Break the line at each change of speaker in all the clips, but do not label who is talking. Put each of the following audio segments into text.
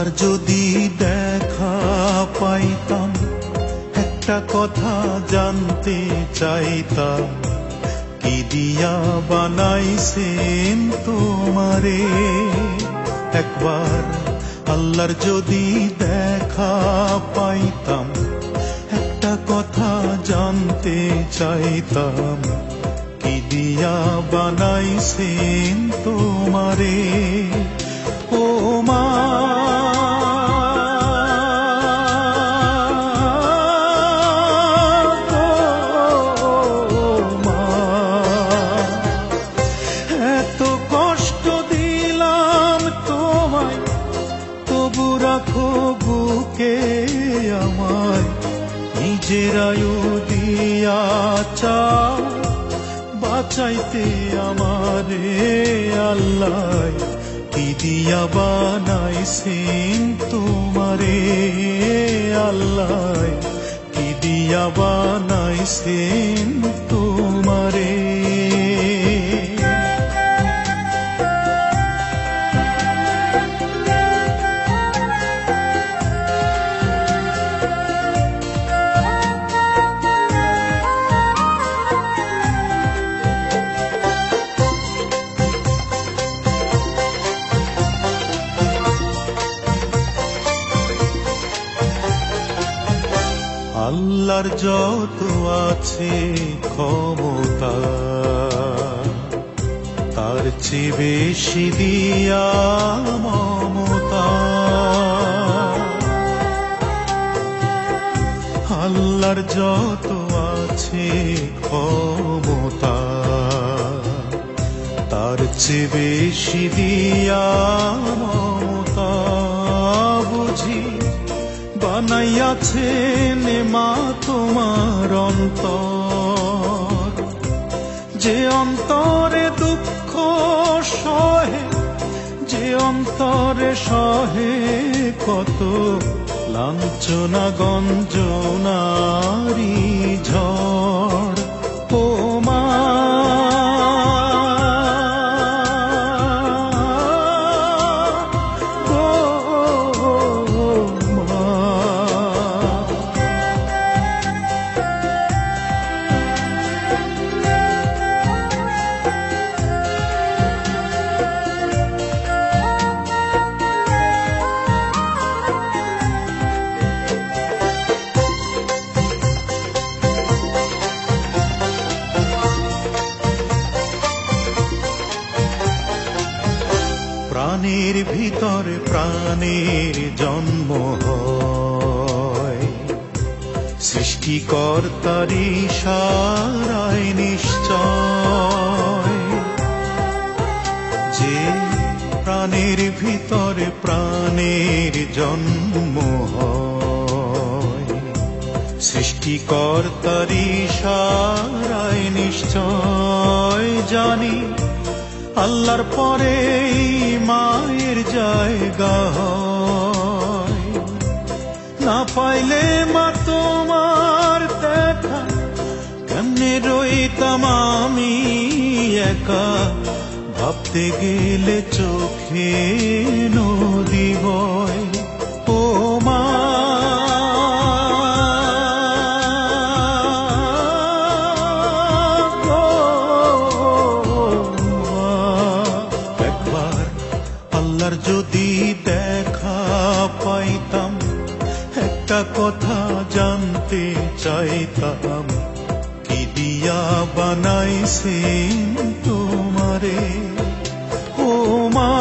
একবার যদি দেখা পাইতাম, একটা কথা জানতে চাইতাম। কি দিয়া বানাইছেন তোমারে? একবার আল্লাহর যদি দেখা পাইতাম, একটা কথা জানতে চাইতাম। কি দিয়া বানাইছেন তোমারে? আমায় নিজের আয়ু দিয়া চাও, বাঁচাইতে আমারে আল্লাহ। কি দিয়া বানাইছেন তোমারে আল্লাহ। কি দিয়া বানাইছেন তোমারে আল্লাহর যত আছে ক্ষমতা, তার চেয়ে বেশি দিয়া মমতা। আল্লাহর যত আছে ক্ষমতা, তার চেয়ে বেশি দিয়া মমতা, বুঝি? বানাইয়াছেন মা তোমার অন্তর। যে অন্তরে দুঃখ সহে, যে অন্তরে সহে কত লাঞ্ছনা গঞ্জনারি ঝড় প্রাণের জন্ম হয়। সৃষ্টিকর্তারি সারায় নিশ্চয়। যে প্রাণের ভিতরে প্রাণের জন্ম হয় সৃষ্টিকর্তারি সারায় নিশ্চয়। জানি আল্লাহর পরে মায়ের জায়গা। না পাইলে মা তোমার দেখা, কেমনে রইতাম আমি একা ভাবতে গেলে চোখে নদী হয় একটা কথা জানতে চাইতাম। কি দিয়া বানাইছেন তোমারে? ও মা।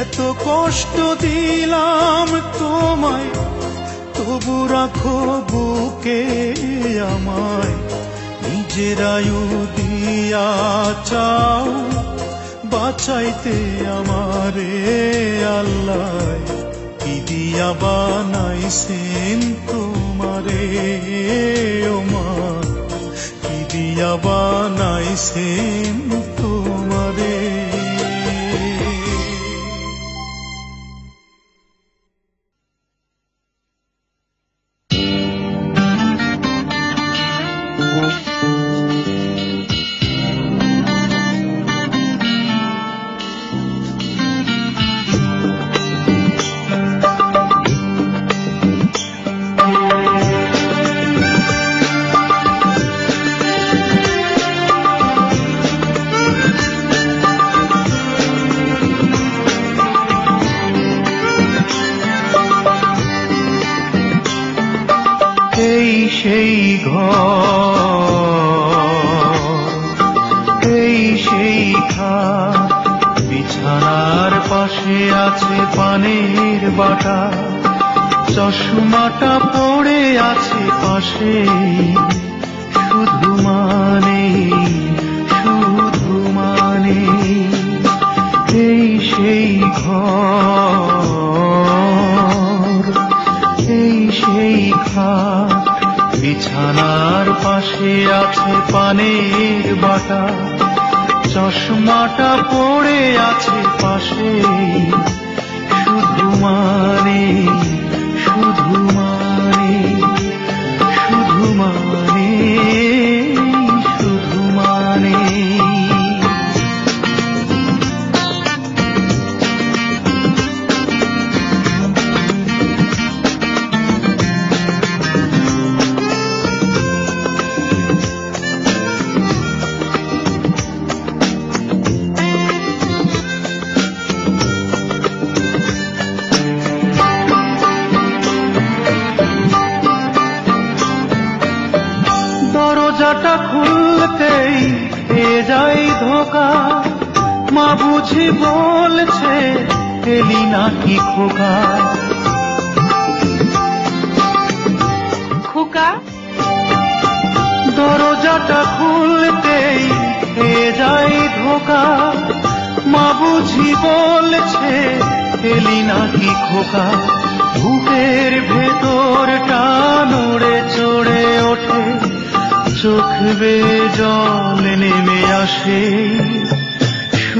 এত কষ্ট দিলাম তোমায়, তবু রাখো বুকে আমায়। আয়ু দিয়া চাও, বাঁচাইতে আমারে আল্লাহ। কি দিয়া বানাইছেন তোমারে ও মা কি দিয়া বানাইছেন সেই
খা বিছানার পাশে
আছে পানের বাটা। চশমাটা পড়ে আছে পাশে। শুধু মানে শুধু মানে এই সেই ঘর, এই সেই খা বিছানার পাশে আছে পানের বাটা। চশমাটা পড়ে আছে পাশে শুধু মানে বুঝি বলছে এলি নাকি খোকা?
খোকা?
দরজাটা খুলতেই এ যাই ধোকা। মা বুঝি বলছে এলি নাকি খোকা? বুকের ভেতরটা নড়ে চড়ে ওঠে চোখ বেয়ে জল নেমে আসে।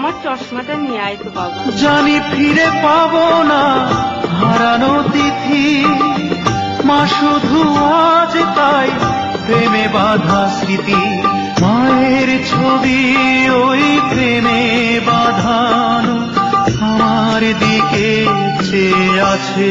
আমার চশমাটা নিয়ে আয় তো বাবা।
জানি ফিরে পাবো না হারানো তিথি। মা শুধু আজ তাই প্রেমে বাধা স্মৃতি। মায়ের ছবি ওই প্রেমে বাঁধানো। আমার দিকে চেয়ে আছে।